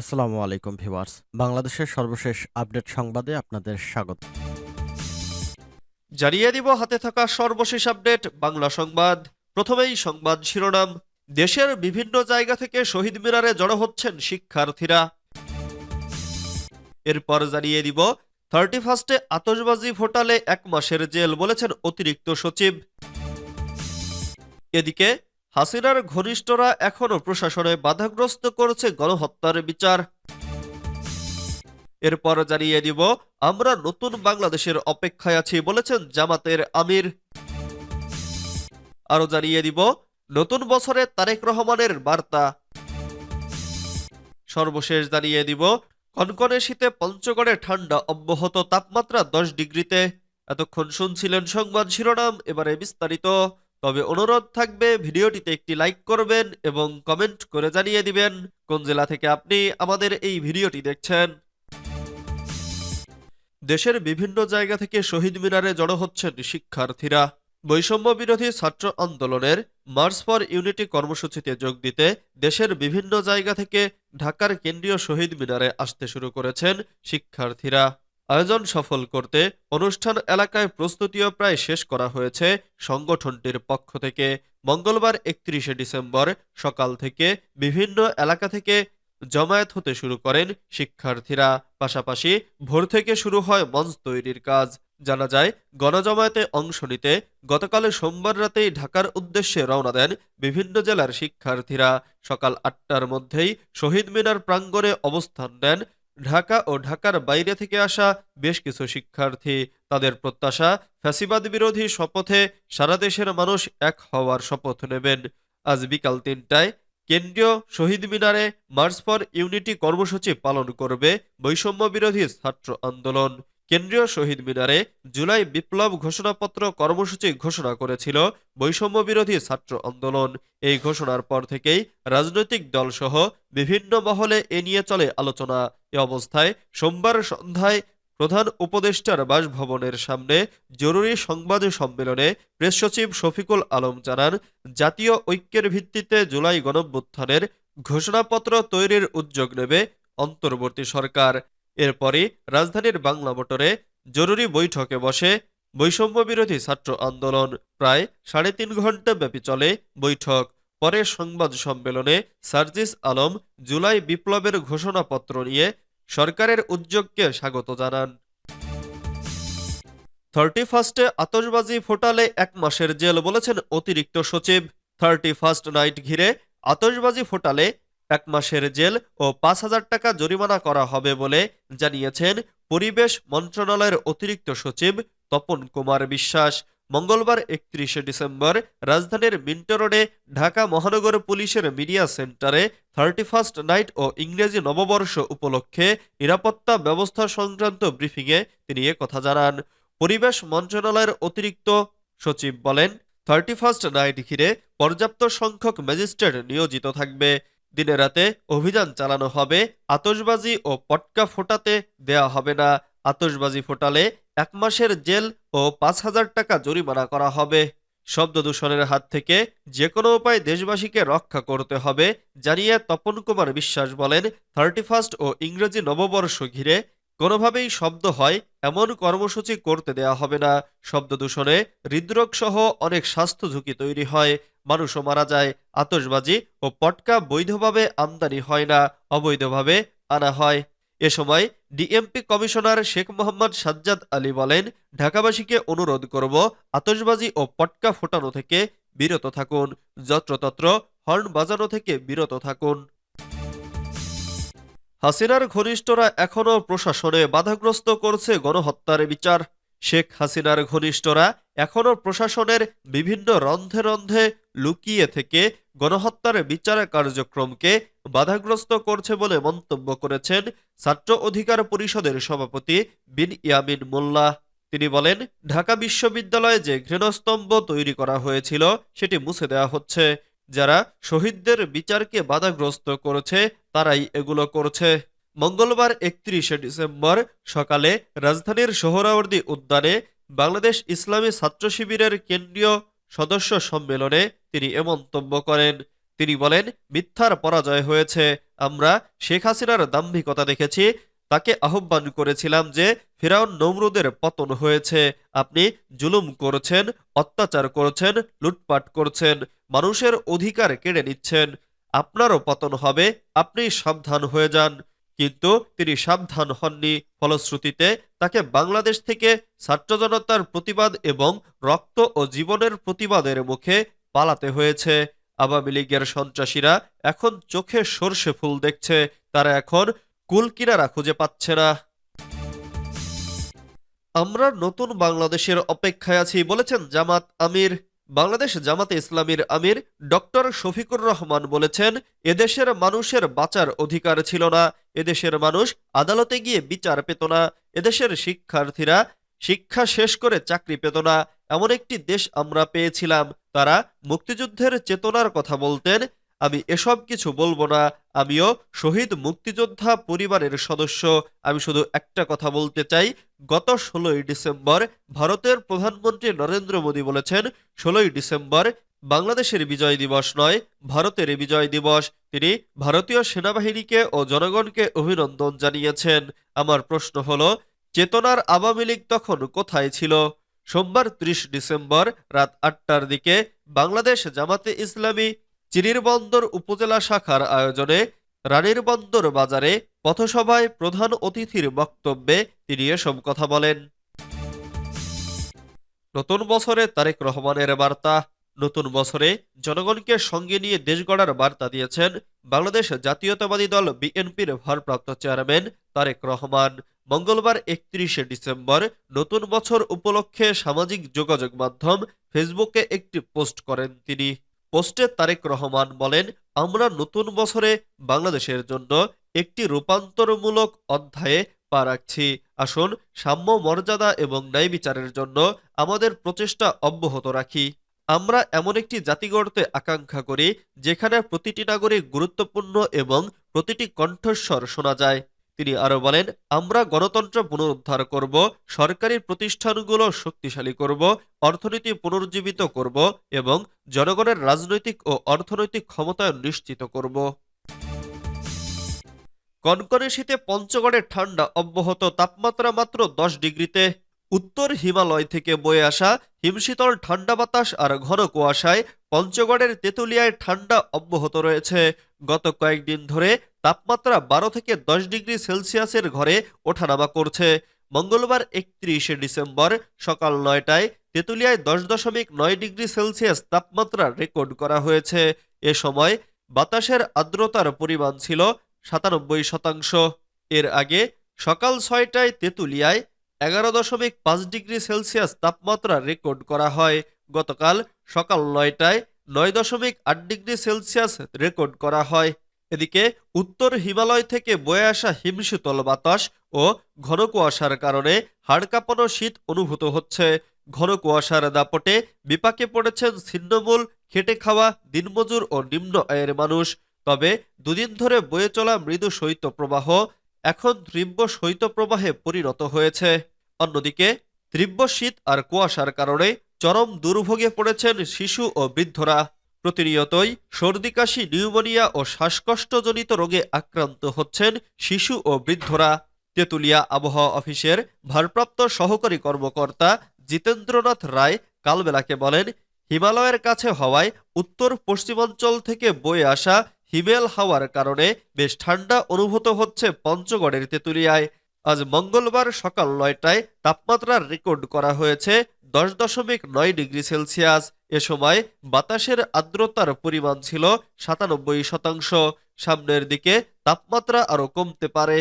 আসসালামু আলাইকুম ভিউয়ার্স। বাংলাদেশের সর্বশেষ আপডেট সংবাদে আপনাদের স্বাগত। জানিয়ে দিব, হাতে থাকা সর্বশেষ আপডেট, বাংলা সংবাদ। প্রথমেই সংবাদ শিরোনাম, দেশের বিভিন্ন জায়গা থেকে শহীদ মিনারে জড়ো হচ্ছেন শিক্ষার্থীরা। এরপর জানিয়ে দিব থার্টি ফার্স্টে আতশবাজি ফোটালে এক মাসের জেল বলেছেন অতিরিক্ত সচিব। এদিকে হাসিনার ঘনিষ্ঠরা এখনও প্রশাসনে বাধাগ্রস্ত করছে গণহত্যার বিচার। এরপর জানিয়ে দিব, আমরা নতুন বাংলাদেশের অপেক্ষায় আছি বলেছেন জামাতের আমির। আরও জানিয়ে দিব, নতুন বছরে তারেক রহমানের বার্তা। সর্বশেষ জানিয়ে দিব, কনকনে শীতে পঞ্চগড়ে ঠান্ডা, অব্যাহত তাপমাত্রা দশ ডিগ্রিতে। এতক্ষণ শুনছিলেন সংবাদ শিরোনাম, এবারে বিস্তারিত। তবে অনুরোধ থাকবে ভিডিওটিতে একটি লাইক করবেন এবং কমেন্ট করে জানিয়ে দিবেন কোন জেলা থেকে আপনি আমাদের এই ভিডিওটি দেখছেন। দেশের বিভিন্ন জায়গা থেকে শহীদ মিনারে জড়ো হচ্ছেন শিক্ষার্থীরা। বৈষম্য বিরোধী ছাত্র আন্দোলনের মার্চ ফর ইউনিটি কর্মসূচিতে যোগ দিতে দেশের বিভিন্ন জায়গা থেকে ঢাকার কেন্দ্রীয় শহীদ মিনারে আসতে শুরু করেছেন শিক্ষার্থীরা। আয়োজন সফল করতে অনুষ্ঠান এলাকায় প্রস্তুতিও প্রায় শেষ করা হয়েছে সংগঠনটির পক্ষ থেকে। মঙ্গলবার একত্রিশে ডিসেম্বর সকাল থেকে বিভিন্ন এলাকা থেকে জমায়েত হতে শুরু করেন শিক্ষার্থীরা। পাশাপাশি ভোর থেকে শুরু হয় মঞ্চ তৈরির কাজ। জানা যায়, গণজমায়েতে অংশ নিতে গতকাল সোমবার রাতেই ঢাকার উদ্দেশ্যে রওনা দেন বিভিন্ন জেলার শিক্ষার্থীরা। সকাল আটটার মধ্যেই শহীদ মিনার প্রাঙ্গণে অবস্থান নেন ঢাকা ও ঢাকার বাইরে থেকে আসা বেশ কিছু শিক্ষার্থী তাদের প্রত্যাশা ফ্যাসিবাদ বিরোধী শপথে সারা দেশের মানুষ এক হওয়ার শপথ নেবেন। আজ বিকাল তিনটায় কেন্দ্রীয় শহীদ মিনারে মার্চ ফর ইউনিটি কর্মসূচি পালন করবে বৈষম্য বিরোধী ছাত্র আন্দোলন। কেন্দ্রীয় শহীদ মিনারে জুলাই বিপ্লব ঘোষণাপত্র কর্মসূচি ঘোষণা করেছিল বৈষম্য বিরোধী ছাত্র আন্দোলন। এই ঘোষণার পর থেকেই রাজনৈতিক দলসহ বিভিন্ন মহলে এ নিয়ে চলে আলোচনা। এ অবস্থায় সোমবার সন্ধ্যায় প্রধান উপদেষ্টার বাসভবনের সামনে জরুরি সংবাদ সম্মেলনে প্রেস সচিব শফিকুল আলম জানান, জাতীয় ঐক্যের ভিত্তিতে জুলাই গণভ্যুত্থানের ঘোষণাপত্র তৈরির উদ্যোগ নেবে অন্তর্বর্তী সরকার। এরপরই রাজধানীর বাংলা মোটরে জরুরি বৈঠকে বসে বৈষম্য বিরোধী ছাত্র আন্দোলন। প্রায় সাড়ে তিন ঘণ্টা ব্যাপী চলে বৈঠক। পরে সংবাদ সম্মেলনে সার্জিস আলম জুলাই বিপ্লবের ঘোষণাপত্র নিয়ে সরকারের উদ্যোগকে স্বাগত জানান। থার্টি ফার্স্টে আতশবাজি ফোটালে এক মাসের জেল বলেছেন অতিরিক্ত সচিব। থার্টি ফার্স্ট নাইট ঘিরে আতশবাজি ফোটালে এক মাসের জেল ও পাঁচ হাজার টাকা জরিমানা করা হবে বলে জানিয়েছেন পরিবেশ মন্ত্রণালয়ের অতিরিক্ত সচিব তপন কুমার বিশ্বাস। মঙ্গলবার একত্রিশে ডিসেম্বর রাজধানীর মিন্টো রোডে ঢাকা মহানগর পুলিশের মিডিয়া সেন্টারে থার্টি ফার্স্ট নাইট ও ইংরেজি নববর্ষ উপলক্ষে নিরাপত্তা ব্যবস্থা সংক্রান্ত ব্রিফিংয়ে তিনি কথা জানান। পরিবেশ মন্ত্রণালয়ের অতিরিক্ত সচিব বলেন, থার্টি ফার্স্ট নাইট ঘিরে পর্যাপ্ত সংখ্যক ম্যাজিস্ট্রেট নিয়োজিত থাকবে। দিনে রাতে অভিযান চালানো হবে আতসবাজি ও পটকা ফোটাতে দেয়া হবে না। আতসবাজি ফোটালে এক মাসের জেল ও পাঁচ হাজার টাকা জরিমানা করা হবে। শব্দ দূষণের হাত থেকে যে কোনো উপায় দেশবাসীকে রক্ষা করতে হবে, জানিয়ে তপন কুমার বিশ্বাস বলেন থার্টি ফার্স্ট ও ইংরেজি নববর্ষ ঘিরে কোনোভাবেই শব্দ হয়, এমন কর্মসূচি করতে দেয়া হবে না। শব্দ দূষণে হৃদরোগ সহ অনেক স্বাস্থ্য ঝুঁকি তৈরি হয়। মানুষও মারা যায়। আতশবাজি ও পটকা বৈধভাবে আমদানি হয় না, অবৈধভাবে আনা হয়। এ সময় ডিএমপি কমিশনার শেখ মোহাম্মদ সাজ্জাদ আলী বলেন, ঢাকাবাসীকে অনুরোধ করব আতশবাজি ও পটকা ফোটানো থেকে বিরত থাকুন। যত্রতত্র হর্ন বাজানো থেকে বিরত থাকুন। হাসিনার ঘনিষ্ঠরা এখনও প্রশাসনে বাধাগ্রস্ত করছে গণহত্যার বিচার। শেখ হাসিনার ঘনিষ্ঠরা এখনও প্রশাসনের বিভিন্ন রন্ধে রন্ধে লুকিয়ে থেকে গণহত্যার বিচার কার্যক্রমকে বাধাগ্রস্ত করছে বলে মন্তব্য করেছেন ছাত্র অধিকার পরিষদের সভাপতি বিন ইয়ামিন মোল্লা তিনি বলেন, ঢাকা বিশ্ববিদ্যালয়ে যে ঘৃণস্তম্ভ তৈরি করা হয়েছিল, সেটি মুছে দেওয়া হচ্ছে। যারা শহীদদের বিচারকে বাধাগ্রস্ত করেছে, তারাই এগুলো করছে। মঙ্গলবার একত্রিশে ডিসেম্বর সকালে রাজধানীর সোহরাওয়ার্দী উদ্যানে বাংলাদেশ ইসলামী ছাত্র শিবিরের কেন্দ্রীয় সদস্য সম্মেলনে তিনি এ মন্তব্য করেন, তিনি বলেন, মিথ্যার পরাজয় হয়েছে। আমরা শেখ হাসিনার দাম্ভিকতা দেখেছি। তাকে আহ্বান করেছিলাম যে ফেরাউন নমরুদের পতন হয়েছে। আপনি জুলুম করছেন, অত্যাচার করছেন, লুটপাট করছেন, মানুষের অধিকার কেড়ে নিচ্ছেন। আপনারও পতন হবে, আপনি সাবধান হয়ে যান। কিন্তু তিনি সাবধান হননি। ফলশ্রুতিতে তাকে বাংলাদেশ থেকে ছাত্র জনতার প্রতিবাদ এবং রক্ত ও জীবনের প্রতিবাদের মুখে পালাতে হয়েছে। আওয়ামী লীগের সন্ত্রাসীরা এখন চোখে সর্ষে ফুল দেখছে। তারা এখন কুল কিনারা খুঁজে পাচ্ছে না। আমরা নতুন বাংলাদেশের অপেক্ষায় আছি, বলেছেন জামাত আমির। বাংলাদেশ জামাতে ইসলামীর আমির ডক্টর শফিকুর রহমান বলেছেন, এদেশের মানুষের বাঁচার অধিকার ছিল না। এদেশের মানুষ আদালতে গিয়ে বিচার পেত না। এদেশের শিক্ষার্থীরা শিক্ষা শেষ করে চাকরি পেত না। এমন একটি দেশ আমরা পেয়েছিলাম। তারা মুক্তিযুদ্ধের চেতনার কথা বলতেন, আমি এসব কিছু বলব না, আমিও শহীদ মুক্তিযোদ্ধা পরিবারের সদস্য, আমি শুধু একটা কথা বলতে চাই, গত ষোলোই ডিসেম্বর ভারতের প্রধানমন্ত্রী নরেন্দ্র মোদী বলেছেন, ষোলোই ডিসেম্বর বাংলাদেশের বিজয় দিবস নয়, ভারতের বিজয় দিবস, তিনি ভারতীয় সেনাবাহিনীকে ও জনগণকে অভিনন্দন জানিয়েছেন। আমার প্রশ্ন হলো, চেতনার আওয়ামী লীগ তখন কোথায় ছিল? সোমবার ত্রিশ ডিসেম্বর রাত আটটার দিকে বাংলাদেশ জামাতে ইসলামী চিরিরবন্দর উপজেলা শাখার আয়োজনে রানীর বন্দর বাজারে পথসভায় প্রধান অতিথির বক্তব্যে তিনি এসব কথা বলেন। নতুন বছরে তারেক রহমানের বার্তা নতুন বছরে জনগণকে সঙ্গে নিয়ে দেশ গড়ার বার্তা দিয়েছেন বাংলাদেশ জাতীয়তাবাদী দল বিএনপির ভারপ্রাপ্ত চেয়ারম্যান তারেক রহমান। মঙ্গলবার একত্রিশে ডিসেম্বর নতুন বছর উপলক্ষে সামাজিক যোগাযোগ মাধ্যম ফেসবুকে একটি পোস্ট করেন তিনি। পোস্টে তারেক রহমান বলেন, আমরা নতুন বছরে বাংলাদেশের জন্য একটি রূপান্তরমূলক অধ্যায়ে পা রাখছি। আসুন, সাম্য মর্যাদা এবং ন্যায় বিচারের জন্য আমাদের প্রচেষ্টা অব্যাহত রাখি। আমরা এমন একটি জাতি গড়তে আকাঙ্ক্ষা করি, যেখানে প্রতিটি নাগরিক গুরুত্বপূর্ণ এবং প্রতিটি কণ্ঠস্বর শোনা যায়। তিনি আরও বলেন, আমরা গণতন্ত্র পুনরুদ্ধার করব, সরকারি প্রতিষ্ঠানগুলো শক্তিশালী করব, অর্থনীতি পুনরুজ্জীবিত করব এবং জনগণের রাজনৈতিক ও অর্থনৈতিক ক্ষমতায়ন নিশ্চিত করব। কনকনে শীতে পঞ্চগড়ে ঠান্ডা অব্যাহত, তাপমাত্রা মাত্র দশ ডিগ্রিতে। উত্তর হিমালয় থেকে বয়ে আসা হিমশীতল ঠান্ডা বাতাস আর ঘন কুয়াশায় পঞ্চগড়ের তেঁতুলিয়ায় ঠান্ডা অব্যাহত রয়েছে। গত কয়েকদিন ধরে তাপমাত্রা বারো থেকে দশ ডিগ্রি সেলসিয়াসের ঘরে ওঠানামা করছে। মঙ্গলবার একত্রিশে ডিসেম্বর সকাল নয়টায় তেঁতুলিয়ায় দশ দশমিক নয় ডিগ্রি সেলসিয়াস তাপমাত্রা রেকর্ড করা হয়েছে। এ সময় বাতাসের আর্দ্রতার পরিমাণ ছিল সাতানব্বই শতাংশ। এর আগে সকাল ছয়টায় তেঁতুলিয়ায় এগারো দশমিক পাঁচ ডিগ্রি সেলসিয়াস তাপমাত্রা রেকর্ড করা হয় গতকাল সকাল নয়টায়। নয় দশমিক আট ডিগ্রি সেলসিয়াস রেকর্ড করা হয়। এদিকে উত্তর হিমালয় থেকে বয়ে আসা হিমশীতল বাতাস ও ঘন কুয়াশার কারণে হাড় কাঁপানো শীত অনুভূত হচ্ছে। ঘন কুয়াশার দাপটে বিপাকে পড়েছেন ছিন্নমূল, খেটে খাওয়া, দিনমজুর ও নিম্ন আয়ের মানুষ। তবে দুদিন ধরে বয়ে চলা মৃদু শৈত্যপ্রবাহ এখন তীব্র শৈত্যপ্রবাহে পরিণত হয়েছে। অন্যদিকে, তীব্র শীত আর কুয়াশার কারণে চরম দুর্ভোগে পড়েছেন শিশু ও বৃদ্ধরা। প্রতিনিয়তই সর্দি, কাশি, নিউমোনিয়া ও শ্বাসকষ্টজনিত রোগে আক্রান্ত হচ্ছেন শিশু ও বৃদ্ধরা। তেঁতুলিয়া আবহাওয়া অফিসের ভারপ্রাপ্ত সহকারী কর্মকর্তা জিতেন্দ্রনাথ রায় কালবেলাকে বলেন, হিমালয়ের কাছে হওয়ায় উত্তর পশ্চিমাঞ্চল থেকে বয়ে আসা হিমেল হাওয়ার কারণে বেশ ঠান্ডা অনুভূত হচ্ছে পঞ্চগড়ের তেঁতুলিয়ায়। আজ মঙ্গলবার সকাল নয়টায় তাপমাত্রার রেকর্ড করা হয়েছে দশ দশমিক নয় ডিগ্রি সেলসিয়াস। এ সময় বাতাসের আর্দ্রতার পরিমাণ ছিল সাতানব্বই শতাংশ। সামনের দিকে তাপমাত্রা আরও কমতে পারে।